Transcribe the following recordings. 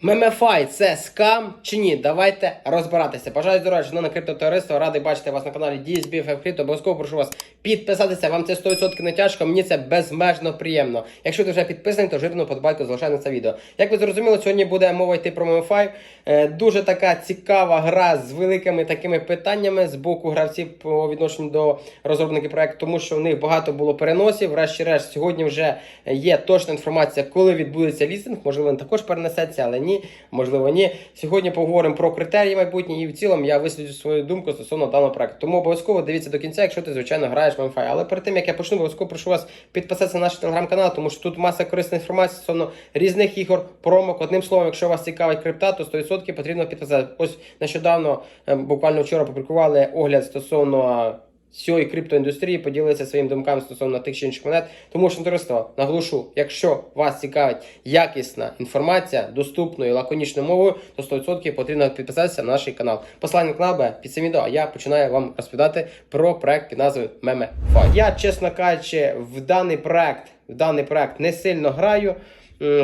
Мемефай це скам чи ні? Давайте розбиратися. Бажаю здоров'я, шановне криптотовариство. Радий бачити вас на каналі DSB Crypto. Обов'язково прошу вас підписатися. Вам це 100% не тяжко. Мені це безмежно приємно. Якщо ти вже підписаний, то жирно подбайку залишай на це відео. Як ви зрозуміли, сьогодні буде мова йти про Мемефай. Е, Дуже така цікава гра з великими такими питаннями з боку гравців по відношенню до розробників проекту, тому що в них багато було переносів. Врешті-решт, сьогодні вже є точна інформація, коли відбудеться лістинг. Можливо, він також перенесеться, але можливо, ні. Сьогодні поговоримо про критерії майбутні, і в цілому я висловлю свою думку стосовно даного проекту. Тому обов'язково дивіться до кінця, якщо ти звичайно граєш в MFI. Але перед тим як я почну, обов'язково прошу вас підписатися на наш телеграм-канал, тому що тут маса корисної інформації стосовно різних ігор, промок. Одним словом, якщо вас цікавить крипта, то 100% потрібно підписати. Ось нещодавно, е, буквально вчора, опублікували огляд стосовно. Всієї криптоіндустрії поділитися своїм думками стосовно тих чи інших монет. Тому що товариство, наголошу, якщо вас цікавить якісна інформація доступною лаконічною мовою, то 100% потрібно підписатися на наш канал. Посилання канал під цим відео, а я починаю вам розповідати про проект під назвою MemeFi. Я, чесно кажучи, в даний проект, в даний проект не сильно граю,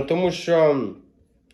тому що.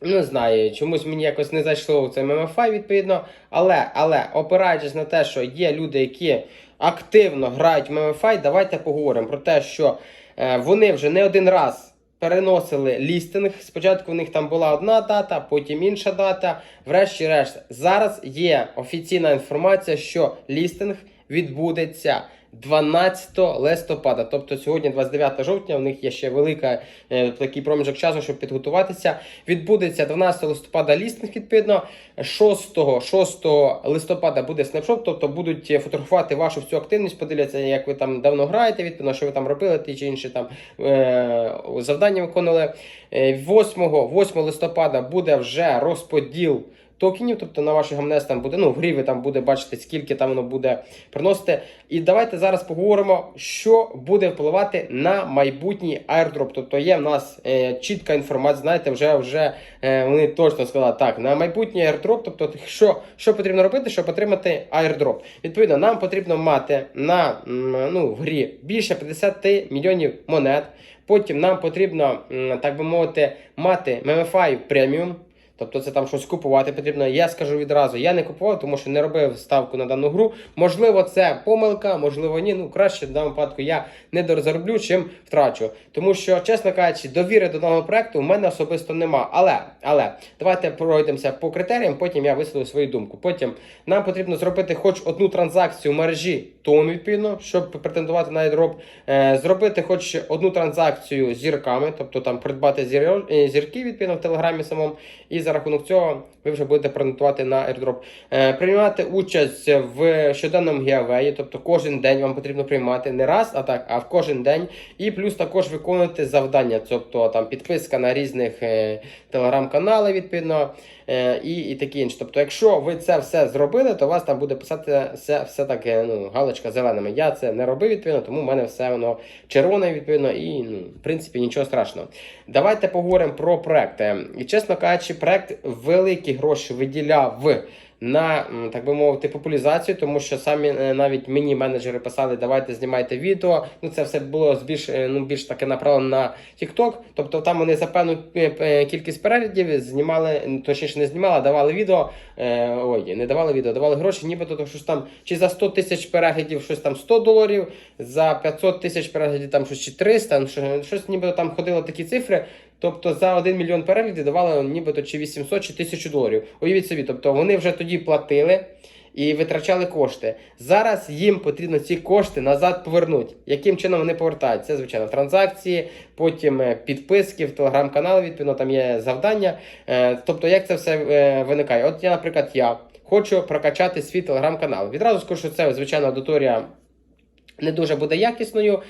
Не знаю, чомусь мені якось не зайшло в цей MMFI, відповідно. Але, але опираючись на те, що є люди, які активно грають в MMFI, давайте поговоримо про те, що е, вони вже не один раз переносили лістинг. Спочатку в них там була одна дата, потім інша дата. Врешті-решт, зараз є офіційна інформація, що лістинг відбудеться 12 листопада. Тобто сьогодні 29 жовтня, у них є ще велика е, такий проміжок часу, щоб підготуватися. Відбудеться 12 листопада лістинг, відповідно. 6, 6 листопада буде снапшот, тобто будуть фотографувати вашу всю активність, подивляться, як ви там давно граєте, відповідно, що ви там робили, ті чи інші там е- завдання виконували. Е, 8, 8 листопада буде вже розподіл токенів, тобто на ваших гамнес там буде, ну, в грі там буде бачити, скільки там воно буде приносити. І давайте зараз поговоримо, що буде впливати на майбутній airdrop. Тобто є в нас е, чітка інформація, знаєте, вже вже е, вони точно сказали, так, на майбутній airdrop, тобто що, що потрібно робити, щоб отримати airdrop. Відповідно, нам потрібно мати на ну, в грі більше 50 мільйонів монет. Потім нам потрібно, так би мовити, мати MMFI преміум. Тобто це там щось купувати потрібно. Я скажу відразу, я не купував, тому що не робив ставку на дану гру. Можливо, це помилка, можливо, ні. Ну краще в даному випадку я не дозароблю, чим втрачу. Тому що, чесно кажучи, довіри до даного проекту в мене особисто нема. Але, але давайте пройдемося по критеріям, потім я висловлю свою думку. Потім нам потрібно зробити хоч одну транзакцію в мережі тон, відповідно, щоб претендувати на airdrop. Е, зробити хоч одну транзакцію зірками, тобто там придбати зір... е, зірки відповідно в телеграмі самому. І за рахунок цього ви вже будете претендувати на airdrop. Е, приймати участь в щоденному гіавеї, тобто кожен день вам потрібно приймати не раз, а так, а в кожен день. І плюс також виконувати завдання, тобто там підписка на різних е, телеграм-канали, відповідно, е, і, і таке інше. Тобто, якщо ви це все зробили, то у вас там буде писати все, все таке, ну, галочка зеленими. Я це не робив, відповідно, тому в мене все воно червоне, відповідно, і ну, в принципі нічого страшного. Давайте поговоримо про проект. Е, І чесно кажучи, проект великі гроші виділяв на, так би мовити, популяризацію, тому що самі е, навіть мені менеджери писали, давайте знімайте відео. Ну це все було більш, е, ну, більш таке направлено на TikTok. Тобто там вони за певну е, кількість переглядів знімали, точніше не знімали, а давали відео. Ой, не давали відео, давали гроші, нібито то щось там, чи за 100 тисяч переглядів щось там 100 доларів, за 500 тисяч переглядів там щось чи 300, ну, що- щось нібито там ходило такі цифри. Тобто за 1 мільйон переглядів давали нібито чи 800 чи 1000 доларів. Уявіть собі, тобто вони вже тоді платили і витрачали кошти. Зараз їм потрібно ці кошти назад повернути. Яким чином вони повертають? Це, звичайно, транзакції, потім е, підписки в телеграм-канал, відповідно, там є завдання. Е, Тобто, як це все е, виникає? От я, наприклад, я хочу прокачати свій телеграм-канал. Відразу скажу, що це, звичайно, аудиторія. Не дуже буде якісною,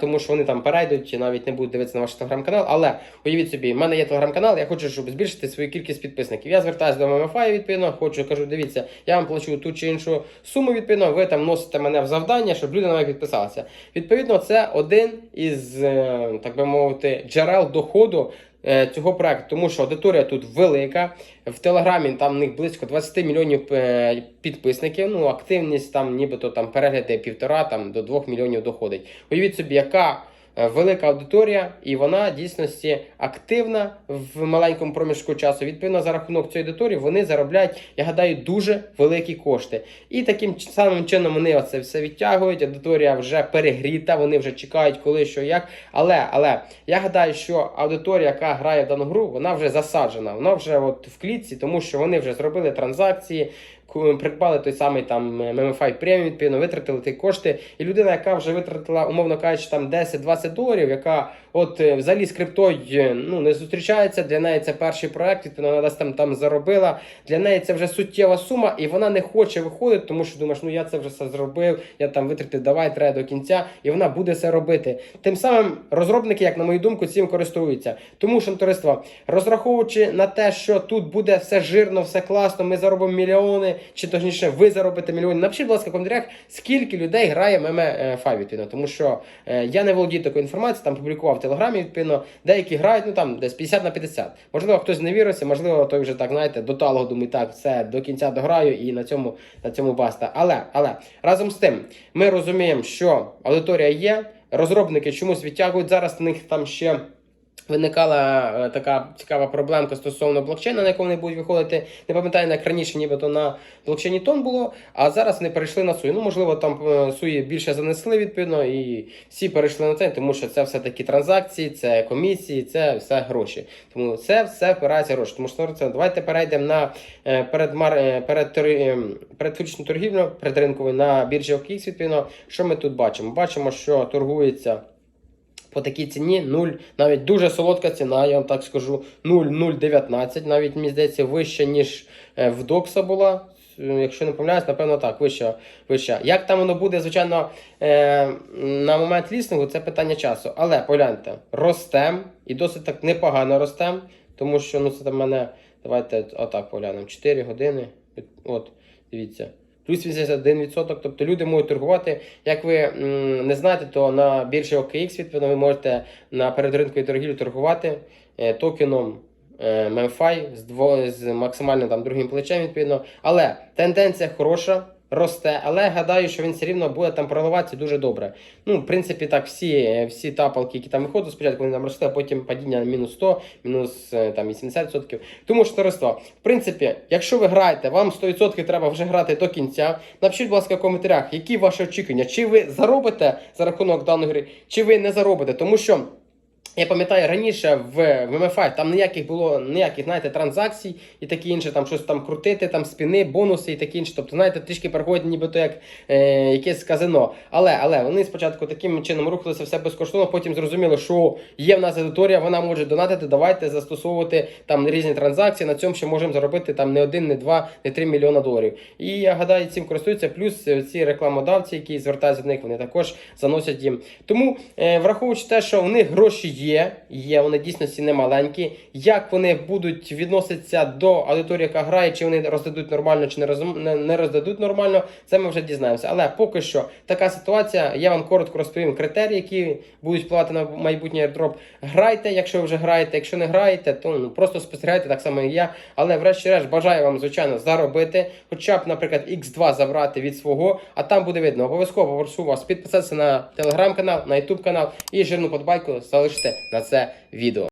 тому що вони там перейдуть чи навіть не будуть дивитися на ваш телеграм-канал. Але уявіть собі, в мене є телеграм-канал, я хочу, щоб збільшити свою кількість підписників. Я звертаюся до ММФА, відповідно, хочу, кажу, дивіться, я вам плачу ту чи іншу суму, відповідно, ви там носите мене в завдання, щоб люди на мене підписалися. Відповідно, це один із, е, так би мовити, джерел доходу. Е, Цього проекту, тому що аудиторія тут велика. В Телеграмі там в них близько 20 мільйонів е, підписників. Ну, активність там, нібито там перегляди півтора там до 2 мільйонів доходить. Уявіть собі, яка велика аудиторія, і вона дійсності активна в маленькому проміжку часу. Відповідно, за рахунок цієї аудиторії вони заробляють, я гадаю, дуже великі кошти. І таким самим чином вони оце все відтягують. Аудиторія вже перегріта, вони вже чекають, коли що як. Але, але я гадаю, що аудиторія, яка грає в дану гру, вона вже засаджена. Вона вже от в клітці, тому що вони вже зробили транзакції. Придбали той самий там MMFI преміум, відповідно, витратили ті кошти. І людина, яка вже витратила, умовно кажучи, там 10-20 доларів, яка от е, взагалі з криптою е, ну, не зустрічається. Для неї це перший проект, відповідно, вона десь там, там заробила. Для неї це вже суттєва сума, і вона не хоче виходити, тому що думаєш, ну я це вже все зробив, я там витратив, давай треба до кінця, і вона буде це робити. Тим самим розробники, як на мою думку, цим користуються. Тому що товариство, розраховуючи на те, що тут буде все жирно, все класно, ми заробимо мільйони, чи точніше, ви заробите мільйони. Напишіть, будь ласка, в коментарях, скільки людей грає в ММ5, тому що е, я не володію такою інформацією, там публікував в телеграмі, відповідно, деякі грають, ну там десь 50 на 50. Можливо, хтось не вірився, можливо, той вже так, знаєте, до талого думає, так, все, до кінця дограю і на цьому, на цьому баста. Але, але разом з тим, ми розуміємо, що аудиторія є, розробники чомусь відтягують зараз, в них там ще. Виникала е, така цікава проблемка стосовно блокчейна, на якому вони будуть виходити. Не пам'ятаю, як раніше, нібито на блокчейні тон було, а зараз вони перейшли на суї. Ну, можливо, там е, суї більше занесли відповідно, і всі перейшли на це, тому що це все-таки транзакції, це комісії, це все гроші. Тому це все впирається гроші. Тому що це давайте перейдемо на е, передмар, е, перед, передфурічну торгівлю, передринкову на біржі OKX, відповідно. Що ми тут бачимо? Бачимо, що торгується по такій ціні 0, навіть дуже солодка ціна, я вам так скажу, 0,019, навіть мені здається, вища, ніж е, в Докса була. Е, Якщо не помиляюсь, напевно так, вища, вища. Як там воно буде, звичайно, е, на момент лістингу, це питання часу. Але погляньте, ростем і досить так непогано ростем, тому що ну це там мене, давайте отак поглянемо, 4 години. От, дивіться. Плюс 81%, тобто люди можуть торгувати. Як ви не знаєте, то на біржі OKX, відповідно, ви можете на передринковій торгівлі торгувати е, токеном Мемфай з, дво, з максимально там другим плечем, відповідно. Але тенденція хороша. Росте, але гадаю, що він все рівно буде там проливатися дуже добре. Ну, в принципі, так, всі, всі тапалки, які там виходять, спочатку вони там росли, а потім падіння на мінус 100, мінус е, там 80%. Тому що товариство, в принципі, якщо ви граєте, вам 100% треба вже грати до кінця. Напишіть, будь ласка, в коментарях, які ваші очікування, чи ви заробите за рахунок даної гри, чи ви не заробите, тому що. Я пам'ятаю раніше в, в MFI там ніяких було ніяких, знаєте, транзакцій і таке інше, там щось там крутити, там спіни, бонуси і таке інше. Тобто, знаєте, трішки переходять нібито як е, якесь казино. Але але вони спочатку таким чином рухалися все безкоштовно, потім зрозуміли, що є в нас аудиторія, вона може донатити, давайте застосовувати там різні транзакції. На цьому ще можемо заробити там не один, не два, не три мільйона доларів. І я гадаю, цим користуються. Плюс е, ці рекламодавці, які звертаються до них, вони також заносять їм. Тому, е, враховуючи те, що у них гроші є, є, вони дійсності не маленькі. Як вони будуть відноситися до аудиторії, яка грає, чи вони роздадуть нормально, чи не розум- не- роздадуть нормально, це ми вже дізнаємося. Але поки що така ситуація. Я вам коротко розповім критерії, які будуть впливати на майбутній airdrop. Грайте, якщо ви вже граєте. Якщо не граєте, то ну, просто спостерігайте так само, як я. Але врешті-решт бажаю вам, звичайно, заробити, хоча б, наприклад, X2 забрати від свого, а там буде видно. Обов'язково прошу вас підписатися на телеграм-канал, на ютуб канал і жирну подбайку залиште на це відео.